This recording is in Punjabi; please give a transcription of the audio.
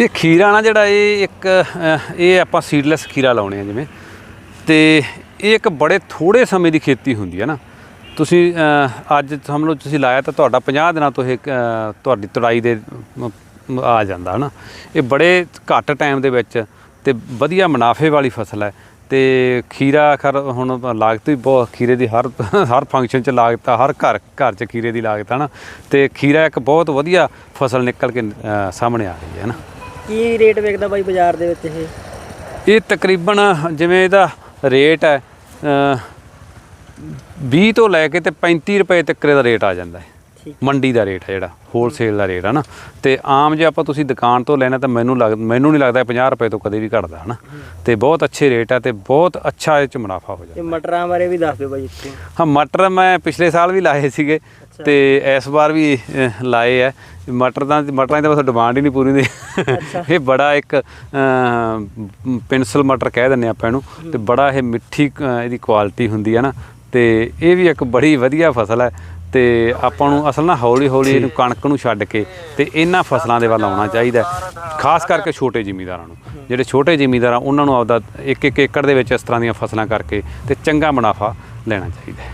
ਇਹ ਖੀਰਾ ਨਾ ਜਿਹੜਾ ਇਹ ਇੱਕ ਇਹ ਆਪਾਂ ਸੀਡਲੈਸ ਖੀਰਾ ਲਾਉਣੇ ਆ ਜਿਵੇਂ। ਤੇ ਇਹ ਇੱਕ ਬੜੇ ਥੋੜੇ ਸਮੇਂ ਦੀ ਖੇਤੀ ਹੁੰਦੀ ਹੈ ਨਾ। ਤੁਸੀਂ ਅੱਜ ਸਮਝ ਲਓ ਤੁਸੀਂ ਲਾਇਆ ਤਾਂ ਤੁਹਾਡਾ 50 ਦਿਨਾਂ ਤੋਂ ਇਹ ਤੁਹਾਡੀ ਤੜਾਈ ਦੇ ਆ ਜਾਂਦਾ ਹਨਾ। ਇਹ ਬੜੇ ਘੱਟ ਟਾਈਮ ਦੇ ਵਿੱਚ ਤੇ ਵਧੀਆ ਮੁਨਾਫੇ ਵਾਲੀ ਫਸਲ ਹੈ ਤੇ ਖੀਰਾ ਖਰ ਹੁਣ ਲਾਗਤ ਵੀ ਬਹੁਤ, ਖੀਰੇ ਦੀ ਹਰ ਹਰ ਫੰਕਸ਼ਨ 'ਚ ਲਾਗਤ ਆ ਹਰ ਘਰ ਘਰ 'ਚ ਖੀਰੇ ਦੀ ਲਾਗਤ ਹੈ ਨਾ ਤੇ ਖੀਰਾ ਇੱਕ ਬਹੁਤ ਵਧੀਆ ਫਸਲ ਨਿਕਲ ਕੇ ਸਾਹਮਣੇ ਆ ਰਹੀ ਹੈ ਨਾ ਕੀ ਰੇਟ ਵਿਕਦਾ ਬਾਈ ਬਾਜ਼ਾਰ ਦੇ ਵਿੱਚ ਇਹ? ਇਹ ਤਕਰੀਬਨ ਜਿਵੇਂ ਇਹਦਾ ਰੇਟ ਹੈ ਅ, 20 ਤੋਂ ਲੈ ਕੇ ਤੇ 35 ਰੁਪਏ ਤੱਕ ਦਾ ਰੇਟ ਆ ਜਾਂਦਾ ਹੈ। ਮੰਡੀ ਦਾ ਰੇਟ ਹੈ ਜਿਹੜਾ ਹੋਲਸੇਲ ਦਾ ਰੇਟ ਹੈ ਨਾ। ਤੇ ਆਮ ਜੇ ਆਪਾਂ ਤੁਸੀਂ ਦੁਕਾਨ ਤੋਂ ਲੈਣਾ ਤਾਂ ਮੈਨੂੰ ਲੱਗ ਮੈਨੂੰ ਨਹੀਂ ਲੱਗਦਾ 50 ਰੁਪਏ ਤੋਂ ਕਦੇ ਵੀ ਘਟਦਾ ਹਨਾ। ਤੇ ਬਹੁਤ ਅੱਛੇ ਰੇਟ ਹੈ ਤੇ ਬਹੁਤ ਅੱਛਾ ਇਹ ਚ ਮੁਨਾਫਾ ਹੋ ਜਾਂਦਾ ਤੇ ਮਟਰਾਂ ਬਾਰੇ ਵੀ ਦੱਸ ਦਿਓ ਬਾਈ ਇੱਥੇ। ਹਾਂ ਮਟਰ ਮੈਂ ਪਿਛਲੇ ਸਾਲ ਵੀ ਲਾਏ ਸੀਗੇ ਤੇ ਇਸ ਵਾਰ ਵੀ ਅਹ, ਲਾਏ ਐ ਮਟਰ ਦਾ ਮਟਰਾਂ ਦੀ ਤਾਂ ਬਸ ਡਿਮਾਂਡ ਹੀ ਨਹੀਂ ਪੂਰੀ ਦੀ ਇਹ ਬੜਾ ਇੱਕ ਅਹ, ਪੈਨਸਲ ਮਟਰ ਕਹਿ ਦਿੰਦੇ ਆਪਾਂ ਇਹਨੂੰ। ਤੇ ਬੜਾ ਇਹ ਮਿੱਠੀ ਅਹ, ਇਹਦੀ ਕੁਆਲਿਟੀ ਹੁੰਦੀ ਹੈ ਨਾ। ਤੇ ਇਹ ਵੀ ਇੱਕ ਬੜੀ ਵਧੀਆ ਫਸਲ ਹੈ ਤੇ ਆਪਾਂ ਨੂੰ ਅਸਲ ਨਾ ਹੌਲੀ ਹੌਲੀ ਇਹਨੂੰ ਕਣਕ ਨੂੰ ਛੱਡ ਕੇ ਤੇ ਇਹਨਾਂ ਫਸਲਾਂ ਦੇ ਵੱਲ ਆਉਣਾ ਚਾਹੀਦਾ। ਹੈ। ਖਾਸ ਕਰਕੇ ਛੋਟੇ ਜ਼ਿਮੀਂਦਾਰਾਂ ਨੂੰ। ਜਿਹੜੇ ਛੋਟੇ ਜ਼ਿਮੀਂਦਾਰ ਆ ਉਹਨਾਂ ਨੂੰ ਆਪਦਾ ਇੱਕ ਇੱਕ ਏਕੜ ਦੇ ਵਿੱਚ ਇਸ ਤਰ੍ਹਾਂ ਦੀਆਂ ਫਸਲਾਂ ਕਰਕੇ ਤੇ ਚੰਗਾ ਮੁਨਾਫਾ ਲੈਣਾ ਚਾਹੀਦਾ ਹੈ।